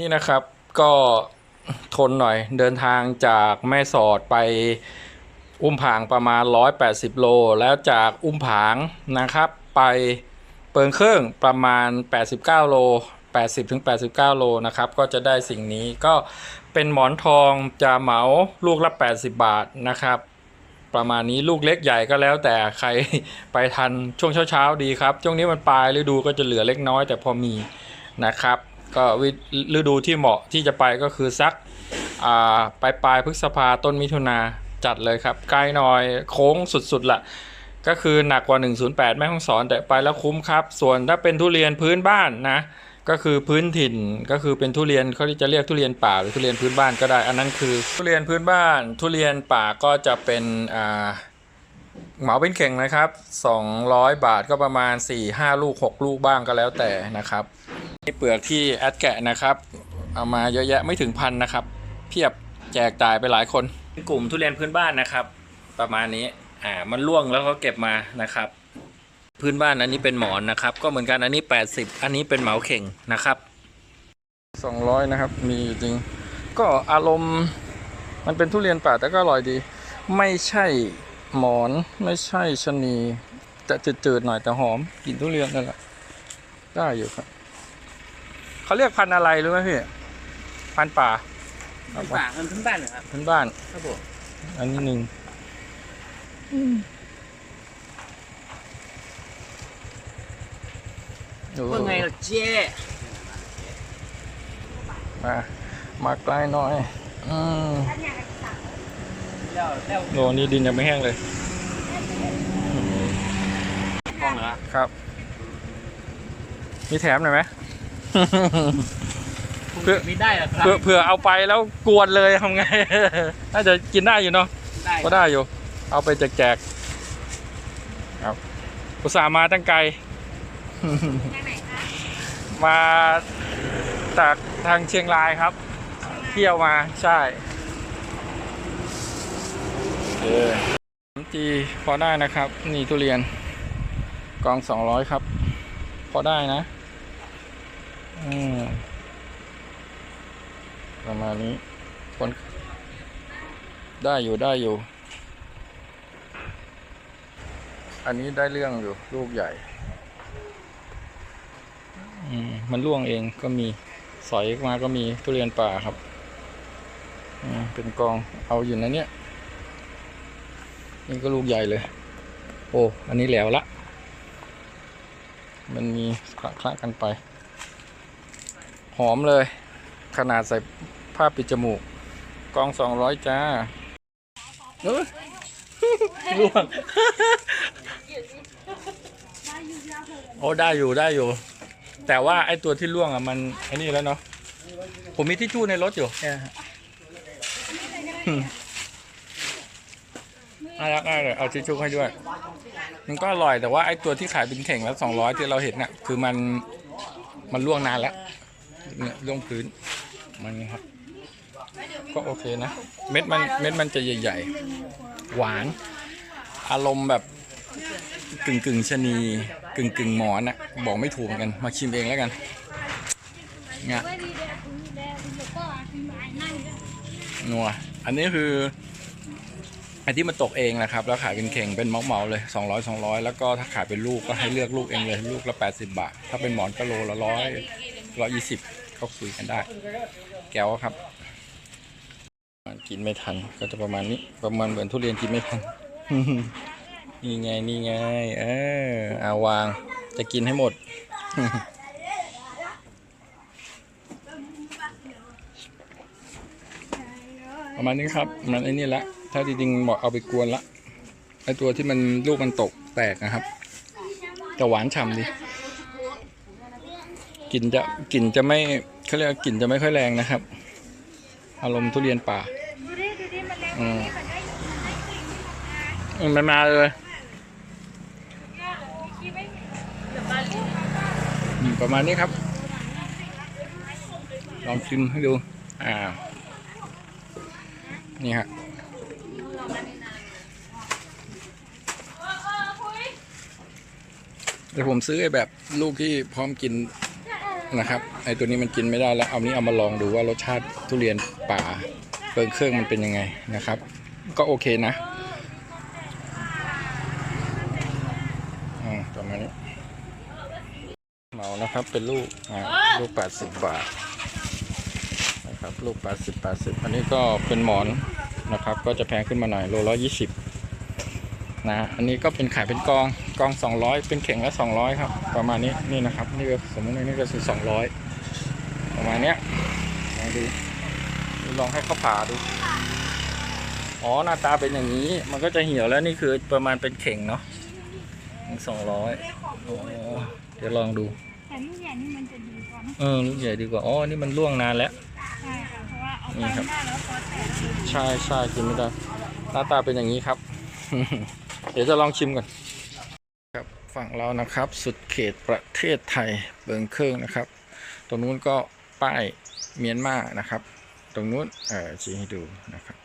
นี่นะครับก็ทนหน่อยเดินทางจากแม่สอดไปอุ้มผางประมาณ 180 โล แล้วจากอุ้มผางนะครับไปเปิงเครื่องประมาณ 89 โล 80ถึง89 โลนะครับก็จะได้สิ่งนี้ก็เป็นหมอนทองจะเหมาลูกละ 80 บาทนะครับประมาณนี้ลูกเล็กใหญ่ก็แล้วแต่ใครไปทันช่วงเช้าๆดีครับ ช่วงนี้มันปลายฤดูก็จะเหลือเล็กน้อยแต่พอมีนะครับ ก็ฤดูที่เหมาะที่จะไปก็คือสักปลายปลายพฤษภาต้นมิถุนาจัดเลยครับไกลหน่อยโค้งสุดๆละก็คือหนักกว่า 108 แม่ห้องสอนแต่ไปแล้วคุ้มครับ ส่วนถ้าเป็นทุเรียนพื้นบ้านนะก็คือพื้นถิ่นก็คือเป็นทุเรียนเขาจะเรียกทุเรียนป่าหรือทุเรียนพื้นบ้านก็ได้ อันนั้นคือทุเรียนพื้นบ้าน ทุเรียนป่าก็จะเป็นอ่าเหมาเป็นเข่งนะครับ 200 บาทก็ประมาณ 4-5 ลูก 6 ลูกบ้างก็แล้วแต่นะครับ เปลือกที่แอดแกะนะครับ เอามาเยอะแยะไม่ถึงพันนะครับ เพียบแจกจ่ายไปหลายคนเป็นกลุ่มทุเรียนพื้นบ้านนะครับ ประมาณนี้อ่ามันร่วงแล้วก็เก็บมานะครับ พื้นบ้านอันนี้เป็นหมอนนะครับ ก็เหมือนกันอันนี้ 80 อันนี้เป็นเหมาเข่งนะครับ200นะครับ มีจริง ก็อารมณ์มันเป็นทุเรียนป่าแต่ก็อร่อยดี ไม่ใช่หมอนไม่ใช่ชะนีจะจืดๆหน่อยแต่หอมกลิ่นทุเรียนนั่นแหละได้อยู่ครับ เขาเรียกพันธุ์อะไรรู้ไหมพี่พันธุ์ป่าเป็นป่าเงินพื้นบ้านเหรอครับพื้นบ้านครับผมอันนี้หนึ่งโอ้ว่าไงล่ะเจ๊มามาใกล้หน่อยอืมแล้วแล้วโหนี่ดินยังไม่แห้งเลยกล้องเหรอครับ มีแถมหน่อยไหม เพื่อไม่ได้หรอครับเผื่อเผื่อเอาไปแล้วกวนเลยทำไง น่าจะกินได้อยู่เนาะได้ก็ได้อยู่ เอาไปแจกๆครับอุตส่าห์มาตั้งไกลมาจากทางเชียงรายครับ เที่ยวมาใช่เออจีพอได้นะครับ นี่ทุเรียนกองสองร้อยครับ พอได้นะอืม ประมาณนี้คนได้อยู่ได้อยู่ อันนี้ได้เรื่องอยู่ ลูกใหญ่มมันร่วงเองก็มีสอยมาก็มีทุเรียนป่าครับเป็นกองเอาอยู่นะเนี่ย นี่ก็ลูกใหญ่เลย โอ้ อันนี้แหลวละ มันมีคละคละกันไป หอมเลย ขนาดใส่ผ้าปิดจมูก กองสองร้อยจ้าเอ้ยร่วงโอ้ได้อยู่ได้อยู่ แต่ว่าไอ้ตัวที่ร่วงอะมันไอ้นี่แล้วเนาะผมมีทิชชู่ในรถอยู่เนี่ยฮะอืมน่ารักมากเลยเอาทิชชู่ให้ด้วย มันก็อร่อยแต่ว่าไอ้ตัวที่ขายเป็นเข่งแล้วสองร้อยที่เราเห็นน่ะ คือมันมันร่วงนานแล้ว เนี่ยร่วงพื้นมันครับ ก็โอเคนะ เม็ดมันเม็ดมันจะใหญ่ ๆ หวาน อารมณ์แบบกึ่งกึ่งชะนีกึ่งกึ่งหมอนอะบอกไม่ถูกเหมือนกัน มาชิมเองแล้วกันเนี่ยนัวอันนี้คือไอ้ที่มันตกเองนะครับ แล้วขายเป็นเข่งเป็นเหมาเลย 200 200 แล้วก็ถ้าขายเป็นลูกก็ให้เลือกลูกเองเลย ลูกละ 80 บาท ถ้าเป็นหมอนก็โลละร้อยร้อยยี่สิบ ก็คุยกันได้ แก้วครับ กินไม่ทันก็จะประมาณนี้ ประมาณเหมือนทุเรียนกินไม่ทัน นี่ไงนี่ไง เออเอาวาง จะกินให้หมด ประมาณนี้ครับ มันไอ้นี่ละ ถ้าจริงๆบอกเอาไปกวนละไอตัวที่มันลูกมันตกแตกนะครับแต่หวานฉ่ำดี ลิ่นจะกลิ่นจะไม่เขาเรียกว่ากลิ่นจะไม่ค่อยแรงนะครับ อารมณ์ทุเรียนป่าอืมอืมมันมาเลยอืมประมาณนี้ครับ ลองชิมให้ดู อ่า นี่ฮะเดี๋ยวผมซื้อไอ้แบบลูกที่พร้อมกิน นะครับไอตัวนี้มันกินไม่ได้แล้วเอานี้เอามาลองดูว่ารสชาติทุเรียนป่าเปิงเครื่องมันเป็นยังไงนะครับ ก็โอเคนะอืมประมาณนี้เหมานะครับเป็นลูกลูก 80 บาทนะครับลูก 80 80 อันนี้ก็เป็นหมอนนะครับ ก็จะแพงขึ้นมาหน่อยโลละ20 นะอันนี้ก็เป็นขายเป็นกองกอง 200 เป็นเข่งละ 200 ครับ ประมาณนี้นี่นะครับนี่ก็สมมติว่านี่ก็คือ 200 ประมาณเนี้ยลองดูลองให้เขาผ่าดูอ๋อหน้าตาเป็นอย่างนี้มันก็จะเหี่ยวแล้วนี่คือประมาณเป็นเข่งเนาะสองร้อยอ๋อเดี๋ยวลองดูแต่ลูกใหญ่นี่มันจะดีกว่านะเออลูกใหญ่ดีกว่าอ๋อนี่มันล่วงนานแล้วใช่ค่ะเพราะว่าเอาไปนี่ครับไม่ได้แล้วพอแตกคือใช่ใช่กินไม่ได้หน้าตาเป็นอย่างนี้ครับเดี๋ยวจะลองชิมก่อนครับฝั่งเรานะครับ สุดเขตประเทศไทยเบิงเครื่องนะครับ ตรงนู้นก็ป้ายเมียนมานะครับ ตรงนู้นเออชี้ให้ดูนะครับ